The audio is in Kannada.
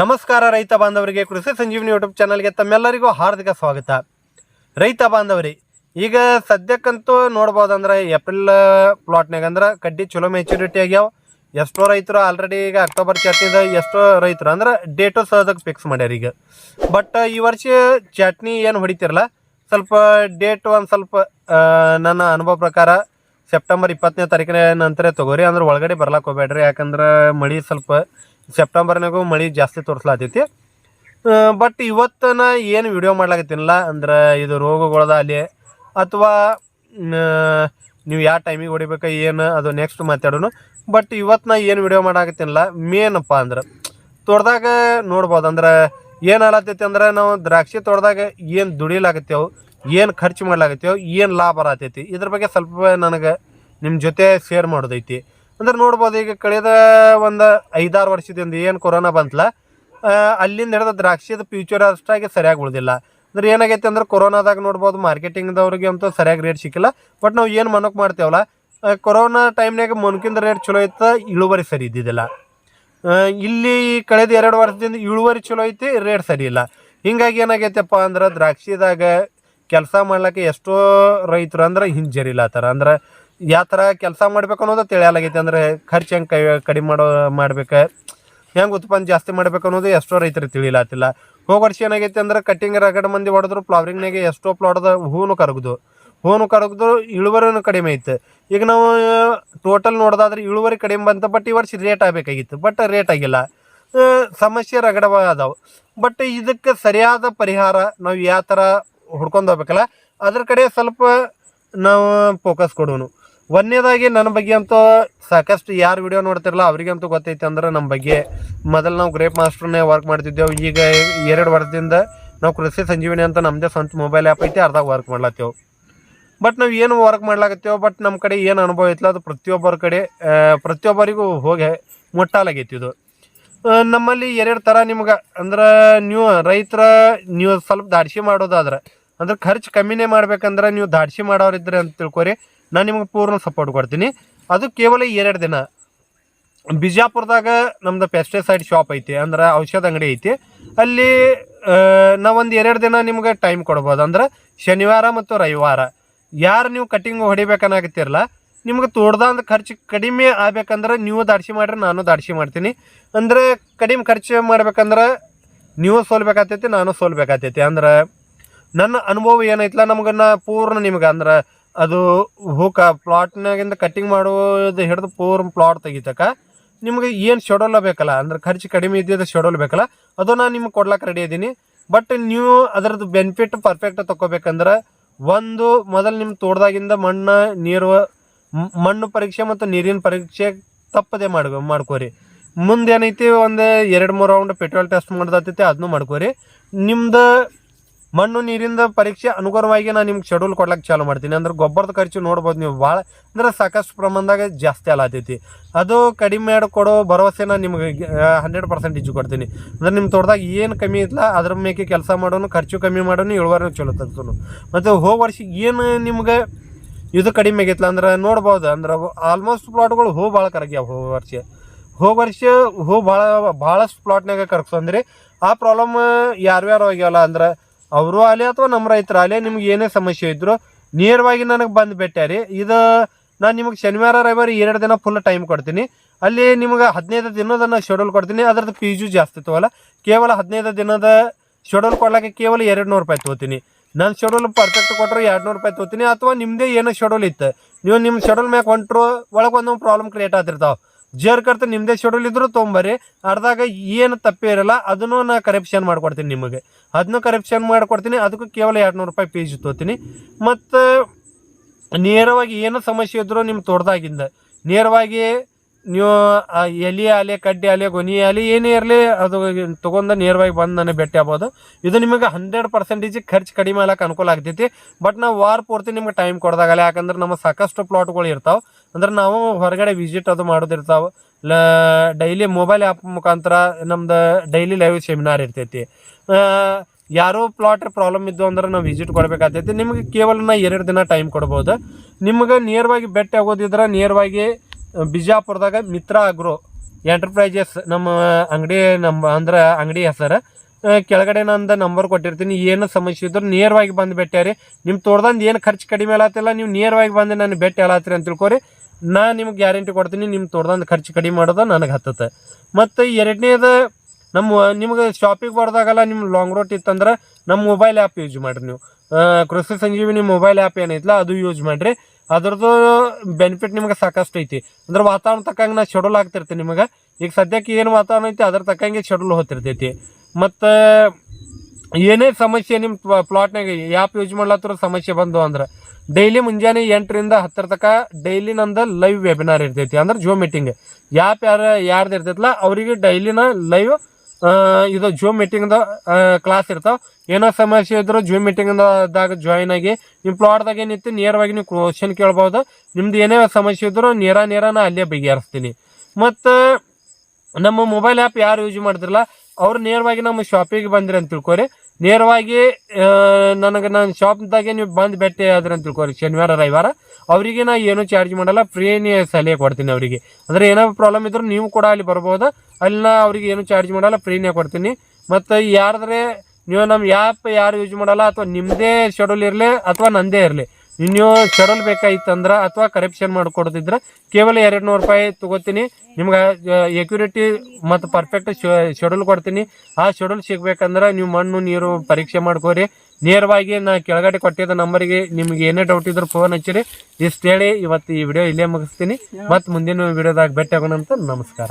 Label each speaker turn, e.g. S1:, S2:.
S1: ನಮಸ್ಕಾರ ರೈತ ಬಾಂಧವರಿಗೆ ಕೃಷಿ ಸಂಜೀವಿನಿ ಯೂಟ್ಯೂಬ್ ಚಾನಲ್ಗೆ ತಮ್ಮೆಲ್ಲರಿಗೂ ಹಾರ್ದಿಕ ಸ್ವಾಗತ. ರೈತ ಬಾಂಧವರಿ, ಈಗ ಸದ್ಯಕ್ಕಂತೂ ನೋಡ್ಬೋದಂದ್ರೆ ಏಪ್ರಿಲ್ ಪ್ಲಾಟ್ನಾಗ ಅಂದ್ರೆ ಕಡ್ಡಿ ಚಲೋ ಮೆಚುರಿಟಿ ಆಗ್ಯಾವ. ಎಷ್ಟೋ ರೈತರು ಆಲ್ರೆಡಿ ಈಗ ಅಕ್ಟೋಬರ್ ಚಟ್ನಿದ ಎಷ್ಟೋ ರೈತರು ಅಂದ್ರೆ ಡೇಟು ಸದಕ್ಕೆ ಫಿಕ್ಸ್ ಮಾಡ್ಯಾರ ಈಗ. ಬಟ್ ಈ ವರ್ಷ ಚಟ್ನಿ ಏನು ಹೊಡಿತಿರಲ್ಲ ಸ್ವಲ್ಪ ಡೇಟ್ ಒಂದು ಸ್ವಲ್ಪ ನನ್ನ ಅನುಭವ ಪ್ರಕಾರ ಸೆಪ್ಟೆಂಬರ್ ಇಪ್ಪತ್ತನೇ ತಾರೀಕಿನ ನಂತರ ತೊಗೋರಿ, ಅಂದ್ರೆ ಒಳಗಡೆ ಬರ್ಲಾಕ್ ಹೋಗ್ಬೇಡ್ರಿ. ಯಾಕಂದ್ರೆ ಮಳೆ ಸ್ವಲ್ಪ ಸೆಪ್ಟೆಂಬರ್ನಾಗೂ ಮಳೆ ಜಾಸ್ತಿ ತೋರಿಸ್ಲಾತೈತಿ. ಬಟ್ ಇವತ್ತನ ಏನು ವಿಡಿಯೋ ಮಾಡ್ಲಾಕತ್ತಿನಲ್ಲ, ಅಂದ್ರೆ ಇದು ರೋಗಗಳದ ಅಲ್ಲಿ, ಅಥವಾ ನೀವು ಯಾವ ಟೈಮಿಗೆ ಹೊಡಿಬೇಕು, ಏನು, ಅದು ನೆಕ್ಸ್ಟ್ ಮಾತಾಡೋಣ ಬಟ್ ಇವತ್ತು ನಾ ಏನು ವಿಡಿಯೋ ಮಾಡಾಕತ್ತಿನಲ್ಲ ಮೇನಪ್ಪ ಅಂದ್ರೆ, ತೋಟದಾಗ ನೋಡ್ಬೋದು, ಅಂದ್ರೆ ಏನು ಆಲತ್ತೈತಿ ಅಂದ್ರೆ ನಾವು ದ್ರಾಕ್ಷಿ ತೋಟದಾಗ ಏನು ದುಡಿಲಾಗತ್ತೇವು ಏನು ಖರ್ಚು ಮಾಡ್ಲಾಗತ್ತೇವೆ ಏನು ಲಾಭ ಬರತೈತಿ ಇದ್ರ ಬಗ್ಗೆ ಸ್ವಲ್ಪ ನನಗೆ ನಿಮ್ಮ ಜೊತೆ ಶೇರ್ ಮಾಡೋದೈತಿ. ಅಂದ್ರೆ ನೋಡ್ಬೋದು ಈಗ ಕಳೆದ ಒಂದು ಐದಾರು ವರ್ಷದಿಂದ ಏನು ಕೊರೋನಾ ಬಂತಲ್ಲ ಅಲ್ಲಿಂದ ಹಿಡಿದ ದ್ರಾಕ್ಷಿದ ಫ್ಯೂಚರ್ ಅಷ್ಟಾಗಿ ಸರಿಯಾಗಿ ಉಳಿದಿಲ್ಲ. ಅಂದ್ರೆ ಏನಾಗೈತೆ ಅಂದ್ರೆ ಕೊರೋನಾದಾಗ ನೋಡ್ಬೋದು ಮಾರ್ಕೆಟಿಂಗ್ದವ್ರಿಗೆ ಅಂತೂ ಸರಿಯಾಗಿ ರೇಟ್ ಸಿಕ್ಕಿಲ್ಲ. ಬಟ್ ನಾವು ಏನು ಮನಕ್ಕೆ ಮಾಡ್ತೇವಲ್ಲ ಕೊರೋನಾ ಟೈಮ್ನಾಗ ಮನ್ಕಿಂದ ರೇಟ್ ಚಲೋ ಐತೆ, ಇಳುವರಿ ಸರಿ ಇದ್ದಿದ್ದಿಲ್ಲ. ಇಲ್ಲಿ ಕಳೆದ ಎರಡು ವರ್ಷದಿಂದ ಇಳುವರಿ ಚಲೋ ಐತಿ ರೇಟ್ ಸರಿ ಇಲ್ಲ. ಹಿಂಗಾಗಿ ಏನಾಗೈತಪ್ಪ ಅಂದ್ರೆ ದ್ರಾಕ್ಷಿದಾಗ ಕೆಲಸ ಮಾಡ್ಲಿಕ್ಕೆ ಎಷ್ಟೋ ರೈತರು ಅಂದ್ರೆ ಹಿಂಜರಿಲಾತಾರ ಅಂದ್ರೆ ಯಾವ ಥರ ಕೆಲಸ ಮಾಡ್ಬೇಕು ಅನ್ನೋದು ತಿಳಿಯಲಾಗೈತಿ ಅಂದರೆ ಖರ್ಚು ಹೆಂಗೆ ಕೈ ಕಡಿಮೆ ಮಾಡೋ, ಮಾಡ್ಬೇಕು? ಹೆಂಗೆ ಉತ್ಪನ್ನ ಜಾಸ್ತಿ ಮಾಡ್ಬೇಕು ಅನ್ನೋದು ಎಷ್ಟೋ ರೈತರು ತಿಳಿಲಾತಿಲ್ಲ. ಹೋಗ ವರ್ಷ ಏನಾಗೈತಿ ಅಂದ್ರೆ ಕಟ್ಟಿಂಗ್ ರಗಡ ಮಂದಿ ಹೊಡೆದ್ರು ಫ್ಲವರಿಂಗ್ನಾಗೆ ಎಷ್ಟೋ ಪ್ಲಾಟ್ದ ಹೂನು ಕರಗದು. ಹೂನು ಕರಗದು ಇಳುವರಿನೂ ಕಡಿಮೆ ಐತೆ. ಈಗ ನಾವು ಟೋಟಲ್ ನೋಡೋದಾದ್ರೆ ಇಳುವರಿ ಕಡಿಮೆ ಬಂತು ಬಟ್ ಈ ವರ್ಷ ರೇಟ್ ಆಗಬೇಕಾಗಿತ್ತು. ಬಟ್ ರೇಟ್ ಆಗಿಲ್ಲ. ಸಮಸ್ಯೆ ರಗಡವ ಅದಾವೆ. ಬಟ್ ಇದಕ್ಕೆ ಸರಿಯಾದ ಪರಿಹಾರ ನಾವು ಯಾವ ಥರ ಹುಡ್ಕೊಂಡು ಹೋಗ್ಬೇಕಲ್ಲ, ಅದ್ರ ಕಡೆ ಸ್ವಲ್ಪ ನಾವು ಫೋಕಸ್ ಕೊಡೋನು. ಒಂದನೇದಾಗಿ ನನ್ನ ಬಗ್ಗೆ ಅಂತೂ ಸಾಕಷ್ಟು ಯಾರು ವಿಡಿಯೋ ನೋಡ್ತಿರಲ್ಲ ಅವರಿಗಂತೂ ಗೊತ್ತೈತೆ ಅಂದ್ರೆ ನಮ್ಮ ಬಗ್ಗೆ. ಮೊದಲು ನಾವು ಗ್ರೇಪ್ ಮಾಸ್ಟರ್ನೇ ವರ್ಕ್ ಮಾಡ್ತಿದ್ದೆವು. ಈಗ ಎರಡು ವರ್ಷದಿಂದ ನಾವು ಕೃಷಿ ಸಂಜೀವಿನಿ ಅಂತ ನಮ್ಮದೇ ಸ್ವಂತ ಮೊಬೈಲ್ ಆ್ಯಪ್ ಐತಿ ಅರ್ಧ ವರ್ಕ್ ಮಾಡ್ಲತ್ತೇವೆ. ಬಟ್ ನಾವು ಏನು ವರ್ಕ್ ಮಾಡ್ಲಾಕತ್ತೇವೆ ಬಟ್ ನಮ್ಮ ಕಡೆ ಏನು ಅನುಭವ ಐತಲ್ಲ ಅದು ಪ್ರತಿಯೊಬ್ಬರ ಕಡೆ ಪ್ರತಿಯೊಬ್ಬರಿಗೂ ಹೋಗಿ ಮುಟ್ಟಾಲಾಗೈತಿ ಇದು. ನಮ್ಮಲ್ಲಿ ಎರಡು ಥರ ನಿಮ್ಗೆ, ಅಂದ್ರೆ ನೀವು ರೈತರ, ನೀವು ಸ್ವಲ್ಪ ದಾಡ್ಸಿ ಮಾಡೋದಾದ್ರೆ, ಅಂದ್ರೆ ಖರ್ಚು ಕಮ್ಮಿನೇ ಮಾಡ್ಬೇಕಂದ್ರೆ ನೀವು ದಾಡ್ಸಿ ಮಾಡೋರಿದ್ರೆ ಅಂತ ತಿಳ್ಕೊರಿ. ನಾನು ನಿಮಗೆ ಪೂರ್ಣ ಸಪೋರ್ಟ್ ಕೊಡ್ತೀನಿ. ಅದು ಕೇವಲ ಎರಡು ದಿನ. ಬಿಜಾಪುರದಾಗ ನಮ್ದು ಪೆಸ್ಟಿಸೈಡ್ ಶಾಪ್ ಐತಿ, ಅಂದ್ರೆ ಔಷಧ ಅಂಗಡಿ ಐತಿ. ಅಲ್ಲಿ ನಾವೊಂದು ಎರಡು ದಿನ ನಿಮ್ಗೆ ಟೈಮ್ ಕೊಡ್ಬೋದು. ಅಂದ್ರೆ ಶನಿವಾರ ಮತ್ತು ರವಿವಾರ. ಯಾರು ನೀವು ಕಟಿಂಗ್ ಹೊಡಿಬೇಕನ್ನಾಗತ್ತಿರಲ್ಲ, ನಿಮ್ಗೆ ತೋಡ್ದಂದು ಖರ್ಚು ಕಡಿಮೆ ಆಗ್ಬೇಕಂದ್ರೆ ನೀವು ದಾಡ್ಸಿ ಮಾಡ್ರಿ, ನಾನು ದಾಡ್ಸಿ ಮಾಡ್ತೀನಿ. ಅಂದ್ರೆ ಕಡಿಮೆ ಖರ್ಚು ಮಾಡ್ಬೇಕಂದ್ರೆ ನೀವು ಸೋಲ್ಬೇಕಾಗ್ತೈತಿ, ನಾನು ಸೋಲ್ಬೇಕಾಗ್ತೈತಿ. ಅಂದ್ರೆ ನನ್ನ ಅನುಭವ ಏನೈತಲ್ಲ ನಮ್ಗೆ ಪೂರ್ಣ ನಿಮ್ಗೆ, ಅಂದ್ರೆ ಅದು ಹೂಕ ಪ್ಲಾಟ್ನಾಗಿಂದ ಕಟ್ಟಿಂಗ್ ಮಾಡುವುದು ಹಿಡಿದು ಪೂರ್ ಪ್ಲಾಟ್ ತೆಗಿತಕ ನಿಮಗೆ ಏನು ಶೆಡ್ಯೂಲ್ ಬೇಕಲ್ಲ? ಅಂದ್ರೆ ಖರ್ಚು ಕಡಿಮೆ ಇದ್ದಿದ್ದು ಶೆಡ್ಯೂಲ್ ಬೇಕಲ್ಲ? ಅದು ನಾನು ನಿಮ್ಗೆ ಕೊಡ್ಲಕ್ಕೆ ರೆಡಿ ಇದ್ದೀನಿ ಬಟ್ ನೀವು ಅದರದ್ದು ಬೆನಿಫಿಟ್ ಪರ್ಫೆಕ್ಟ್ ತಗೋಬೇಕಂದ್ರೆ ಒಂದು, ಮೊದಲು ನಿಮ್ಮ ತೋಟದಾಗಿಂದ ಮಣ್ಣು, ನೀರು ಮಣ್ಣು ಪರೀಕ್ಷೆ ಮತ್ತು ನೀರಿನ ಪರೀಕ್ಷೆ ತಪ್ಪದೆ ಮಾಡ್, ಮಾಡ್ಕೋರಿ. ಮುಂದೆ ಏನೈತಿ, ಒಂದು ಎರಡು ಮೂರು ರೌಂಡ್ ಪೆಟ್ರೋಲ್ ಟೆಸ್ಟ್ ಮಾಡ್ದತ್ತೈತಿ ಅದನ್ನು ಮಾಡ್ಕೋರಿ. ನಿಮ್ದು ಮಣ್ಣು ನೀರಿಂದ ಪರೀಕ್ಷೆ ಅನುಗುಣವಾಗಿ ನಾನು ನಿಮ್ಗೆ ಶೆಡ್ಯೂಲ್ ಕೊಡ್ಲಿಕ್ಕೆ ಚಾಲು ಮಾಡ್ತೀನಿ. ಅಂದ್ರೆ ಗೊಬ್ಬರದ ಖರ್ಚು ನೋಡ್ಬೋದು ನೀವು. ಭಾಳ ಅಂದ್ರೆ ಸಾಕಷ್ಟು ಪ್ರಮಾಣದಾಗ ಜಾಸ್ತಿ ಅಲ್ಲಾತೈತಿ ಅದು ಕಡಿಮೆ ಮಾಡಿ ಕೊಡೋ ಭರವಸೆ ನಾನು ನಿಮ್ಗೆ ಹಂಡ್ರೆಡ್ ಪರ್ಸೆಂಟೇಜ್ ಕೊಡ್ತೀನಿ. ಅಂದ್ರೆ ನಿಮ್ಮ ತೋಟದಾಗ ಏನು ಕಮ್ಮಿ ಇಲ್ಲ ಅದ್ರ ಮೇಲೆ ಕೆಲಸ ಮಾಡೋನು, ಖರ್ಚು ಕಮ್ಮಿ ಮಾಡೋನು ಇಳುವರಿ ಚಲೋ ತಗ್ಸೋನು ಮತ್ತು ಹೋದ ವರ್ಷ ಏನು ನಿಮ್ಗೆ ಇದು ಕಡಿಮೆ ಆಗೈತಲ್ಲ ಅಂದ್ರೆ ನೋಡ್ಬೋದು. ಅಂದ್ರೆ ಆಲ್ಮೋಸ್ಟ್ ಪ್ಲಾಟ್ಗಳು ಹೂ ಭಾಳ ಕರಗ್ಯಾವ ಹೋದ ವರ್ಷ. ಹೋಗಿ ವರ್ಷ ಹೂ ಭಾಳ, ಭಾಳಷ್ಟು ಪ್ಲಾಟ್ನಾಗ ಅಂದ್ರೆ ಆ ಪ್ರಾಬ್ಲಮ್ ಯಾರ್ಯಾರು ಆಗ್ಯಾವಲ್ಲ, ಅಂದ್ರೆ ಅವರು ಅಲೆ ಅಥವಾ ನಮ್ಮ ರೈತರು ಅಲೆ ನಿಮ್ಗೆ ಏನೇ ಸಮಸ್ಯೆ ಇದ್ರು ನೇರವಾಗಿ ನನಗೆ ಬಂದು ಭೇಟ್ಯಾರಿ ಇದು ನಾನು ನಿಮಗೆ ಶನಿವಾರ, ರವಿವಾರ ಎರಡು ದಿನ ಫುಲ್ ಟೈಮ್ ಕೊಡ್ತೀನಿ. ಅಲ್ಲಿ ನಿಮ್ಗೆ ಹದಿನೈದು ದಿನದ ಶೆಡ್ಯೂಲ್ ಕೊಡ್ತೀನಿ. ಅದರದ್ದು ಫೀಸು ಜಾಸ್ತಿ ತೊಗೊಲ್ಲ ಕೇವಲ ಹದಿನೈದು ದಿನದ ಶೆಡ್ಯೂಲ್ ಕೊಡ್ಲಿಕ್ಕೆ ಕೇವಲ ಎರಡು ನೂರು ರೂಪಾಯಿ ತೊಗೋತೀನಿ. ನನ್ನ ಶೆಡ್ಯೂಲ್ ಪರ್ಫೆಕ್ಟ್ ಕೊಟ್ಟರೆ ಎರಡು ನೂರು ರೂಪಾಯಿ ತೊಗೋತೀನಿ. ಅಥವಾ ನಿಮ್ಮದೇ ಏನೋ ಶೆಡ್ಯೂಲ್ ಇತ್ತು. ನೀವು ನಿಮ್ಮ ಶೆಡ್ಯೂಲ್ ಮ್ಯಾಗೆ ಹೊಂಟ್ರು, ಒಳಗೆ ಒಂದೊಂದು ಪ್ರಾಬ್ಲಮ್ ಕ್ರಿಯೇಟ್ ಆಗ್ತಿರ್ತಾವೆ. ಜೇರ್ ಕರ್ತ ನಿಮ್ಮದೇ ಶೆಡ್ಯೂಲ್ ಇದ್ರು ತೊಗೊಂಬರ್ರಿ. ಅರ್ಧಾಗ ಏನು ತಪ್ಪೇ ಇರಲ್ಲ, ಅದನ್ನು ನಾ ಕರೆಪ್ಷನ್ ಮಾಡ್ಕೊಡ್ತೀನಿ ನಿಮಗೆ. ಅದನ್ನು ಕರೆಪ್ಷನ್ ಮಾಡ್ಕೊಡ್ತೀನಿ, ಅದಕ್ಕೂ ಕೇವಲ ಎರಡು ನೂರು ರೂಪಾಯಿ ಪೇಜ್ ತೊಗೋತೀನಿ ಮತ್ತು ನೇರವಾಗಿ ಏನು ಸಮಸ್ಯೆ ಇದ್ದರೂ ನಿಮ್ಮ ತೋಟದಾಗಿಂದ. ನೇರವಾಗಿ ನೀವು ಎಲೆ ಆಲೆ, ಕಡ್ಡಿ ಆಲೆ, ಗೊನಿ ಆಲೆ, ಏನೇ ಇರಲಿ ಅದು ತೊಗೊಂಡು ನೇರವಾಗಿ ಬಂದು ನನಗೆ ಭೇಟಿ ಆಗ್ಬೋದು. ಇದು ನಿಮಗೆ ಹಂಡ್ರೆಡ್ ಪರ್ಸೆಂಟೇಜ್ ಖರ್ಚು ಕಡಿಮೆ ಆಗ್ಲಕ್ಕೆ ಅನುಕೂಲ ಆಗ್ತೈತಿ. ಬಟ್ ನಾವು ವಾರ ಪೂರ್ತಿ ನಿಮ್ಗೆ ಟೈಮ್ ಕೊಡ್ದಾಗಲ್ಲ, ಯಾಕಂದ್ರೆ ನಮ್ಮ ಸಾಕಷ್ಟು ಪ್ಲಾಟ್ಗಳು ಇರ್ತಾವೆ. ಅಂದ್ರೆ ನಾವು ಹೊರಗಡೆ ವಿಸಿಟ್ ಅದು ಮಾಡೋದಿರ್ತಾವೆ ಲ ಡೈಲಿ ಮೊಬೈಲ್ ಆ್ಯಪ್ ಮುಖಾಂತರ ನಮ್ದು ಡೈಲಿ ಲೈವ್ ಸೆಮಿನಾರ್ ಇರ್ತೈತಿ. ಯಾರೋ ಪ್ಲಾಟ್ ಪ್ರಾಬ್ಲಮ್ ಇದ್ದು ಅಂದ್ರೆ ನಾವು ವಿಸಿಟ್ ಕೊಡಬೇಕಾಗ್ತೈತಿ. ನಿಮಗೆ ಕೇವಲ ನಾ ಎರಡು ದಿನ ಟೈಮ್ ಕೊಡ್ಬೋದು. ನಿಮ್ಗೆ ನೇರವಾಗಿ ಭೇಟಿ ಆಗೋದಿದ್ರೆ ನೇರವಾಗಿ ಬಿಜಾಪುರದಾಗ ಮಿತ್ರ ಆಗ್ರೋ ಎಂಟರ್ಪ್ರೈಸಸ್ ನಮ್ಮ ಅಂಗಡಿ ನಮ್ಮ ಅಂದ್ರೆ ಅಂಗಡಿ ಹೆಸರು ಕೆಳಗಡೆ ನಂದು ನಂಬರ್ ಕೊಟ್ಟಿರ್ತೀನಿ. ಏನು ಸಮಸ್ಯೆ ಇದ್ರೂ ನೇರವಾಗಿ ಬಂದು ಭೇಟಿಯಾರಿ ನಿಮ್ಮ ತೋಟದಂದು ಏನು ಖರ್ಚು ಕಡಿಮೆ ಆಗತ್ತಿಲ್ಲ ನೀವು ನೇರವಾಗಿ ಬಂದು ನಾನು ಭೇಟಿ ಆಗತ್ತೀರಿ ಅಂತ ತಿಳ್ಕೊರಿ. ನಾ ನಿಮ್ಗೆ ಗ್ಯಾರಂಟಿ ಕೊಡ್ತೀನಿ ನಿಮ್ಮ ತೋಟದಂದು ಖರ್ಚು ಕಡಿಮೆ ಮಾಡೋದು ನನಗೆ ಹತ್ತತ್ತೆ. ಮತ್ತು ಎರಡನೇದು ನಮ್ಮ ನಿಮ್ಗೆ ಶಾಪಿಗೆ ಬರ್ದಾಗಲ್ಲ ನಿಮ್ಮ ಲಾಂಗ್ ರೂಟ್ ಇತ್ತಂದ್ರೆ ನಮ್ಮ ಮೊಬೈಲ್ ಆ್ಯಪ್ ಯೂಸ್ ಮಾಡಿರಿ ನೀವು. ಕೃಷಿ ಸಂಜೀವಿನಿ ಮೊಬೈಲ್ ಆ್ಯಪ್ ಏನೈತಲ್ಲ ಅದು ಯೂಸ್ ಮಾಡಿರಿ. ಅದ್ರದ್ದು ಬೆನಿಫಿಟ್ ನಿಮ್ಗೆ ಸಾಕಷ್ಟು ಐತಿ. ಅಂದ್ರೆ ವಾತಾವರಣ ತಕ್ಕಂಗೆ ನಾ ಶೆಡ್ಯೂಲ್ ಆಗ್ತಿರ್ತೀನಿ ನಿಮಗೆ. ಈಗ ಸದ್ಯಕ್ಕೆ ಏನು ವಾತಾವರಣ ಐತಿ, ಅದ್ರ ತಕ್ಕಂಗೆ ಶೆಡ್ಯೂಲ್ ಹೋಗ್ತಿರ್ತೈತಿ. ಮತ್ತು ಏನೇ ಸಮಸ್ಯೆ ನಿಮ್ಮ ಪ್ಲಾಟ್ನಾಗ ಯಾಪ್ ಯೂಸ್ ಮಾಡ್ಲತ್ತರ ಸಮಸ್ಯೆ ಬಂದು ಅಂದ್ರೆ ಡೈಲಿ ಮುಂಜಾನೆ ಎಂಟರಿಂದ ಹತ್ತರ ತನಕ ಡೈಲಿ ನಂದು ಲೈವ್ ವೆಬಿನಾರ್ ಇರ್ತೈತಿ. ಅಂದ್ರೆ ಜೋ ಮೀಟಿಂಗ್ ಯಾಪ್ ಯಾರು ಯಾರ್ದು ಇರ್ತೈತಲ್ಲ ಅವರಿಗೆ ಡೈಲಿನ ಲೈವ್ ಇದು ಜೂಮ್ ಮೀಟಿಂಗ್ದ ಕ್ಲಾಸ್ ಇರ್ತಾವೆ. ಏನೋ ಸಮಸ್ಯೆ ಇದ್ರು ಮೀಟಿಂಗ್ ಮೀಟಿಂಗ್ದಾಗ ಜಾಯಿನ್ ಆಗಿ ನಿಮ್ಮ ಪ್ಲಾಟ್ದಾಗ ಏನಿತ್ತು ನೇರವಾಗಿ ನೀವು ಕ್ವಶನ್ ಕೇಳ್ಬೋದು. ನಿಮ್ದು ಏನೇ ಸಮಸ್ಯೆ ಇದ್ರು ನೇರ ನೇರ ನಾ ಅಲ್ಲೇ ಬಗೆಹರಿಸ್ತೀನಿ. ಮತ್ತು ನಮ್ಮ ಮೊಬೈಲ್ ಆ್ಯಪ್ ಯಾರು ಯೂಸ್ ಮಾಡ್ತಿರಲ್ಲ ಅವ್ರು ನೇರವಾಗಿ ನಮ್ಮ ಶಾಪಿಗೆ ಬಂದ್ರಿ ಅಂತ ತಿಳ್ಕೊರಿ. ನೇರವಾಗಿ ನನಗೆ ನನ್ನ ಶಾಪ್ದಾಗೆ ನೀವು ಬಂದು ಭೇಟಿ ಆದ್ರೆ ಅಂತ ತಿಳ್ಕೊರಿ, ಶನಿವಾರ, ರವಿವಾರ. ಅವರಿಗೆ ನಾ ಏನು ಚಾರ್ಜ್ ಮಾಡಲ್ಲ ಫ್ರೀನೇ ಸಲಹೆ ಕೊಡ್ತೀನಿ ಅವರಿಗೆ. ಅಂದರೆ ಏನೋ ಪ್ರಾಬ್ಲಮ್ ಇದ್ರೂ ನೀವು ಕೂಡ ಅಲ್ಲಿ ಬರ್ಬೋದು. ಅಲ್ಲಿ ನಾ ಅವ್ರಿಗೆ ಏನು ಚಾರ್ಜ್ ಮಾಡಲ್ಲ ಫ್ರೀನೇ ಕೊಡ್ತೀನಿ. ಮತ್ತು ಯಾರಾದ್ರೆ, ನೀವು ನಮ್ಮ ಆ್ಯಪ್ ಯಾರು ಯೂಸ್ ಮಾಡಲ್ಲ, ಅಥವಾ ನಿಮ್ಮದೇ ಶೆಡ್ಯೂಲ್ ಇರಲಿ, ಅಥವಾ ನಂದೇ ಇರಲಿ ನೀವು ಶೆಡ್ಯೂಲ್ ಬೇಕಾಗಿತ್ತಂದ್ರೆ ಅಥವಾ ಕರೆಪ್ಷನ್ ಮಾಡಿಕೊಡ್ತಿದ್ರೆ ಕೇವಲ ಎರಡು ನೂರು ರೂಪಾಯಿ ತಗೋತೀನಿ. ನಿಮ್ಗೆ ಎಕ್ಯುರಿಟಿ ಮತ್ತು ಪರ್ಫೆಕ್ಟ್ ಶೆಡ್ಯೂಲ್ ಕೊಡ್ತೀನಿ. ಆ ಶೆಡ್ಯೂಲ್ ಸಿಗ್ಬೇಕಂದ್ರೆ ನೀವು ಮಣ್ಣು, ನೀರು ಪರೀಕ್ಷೆ ಮಾಡ್ಕೋರಿ. ನೇರವಾಗಿ ನಾ ಕೆಳಗಡೆ ಕೊಟ್ಟಿದ್ದ ನಂಬರಿಗೆ ನಿಮ್ಗೆ ಏನೇ ಡೌಟ್ ಇದ್ರೂ ಫೋನ್ ಹಚ್ಚಿರಿ. ಇಷ್ಟು ಹೇಳಿ ಇವತ್ತು ಈ ವಿಡಿಯೋ ಇಲ್ಲೇ ಮುಗಿಸ್ತೀನಿ. ಮತ್ತು ಮುಂದಿನ ವಿಡಿಯೋದಾಗ ಭೇಟಿ ಆಗೋಣ ಅಂತ ನಮಸ್ಕಾರ.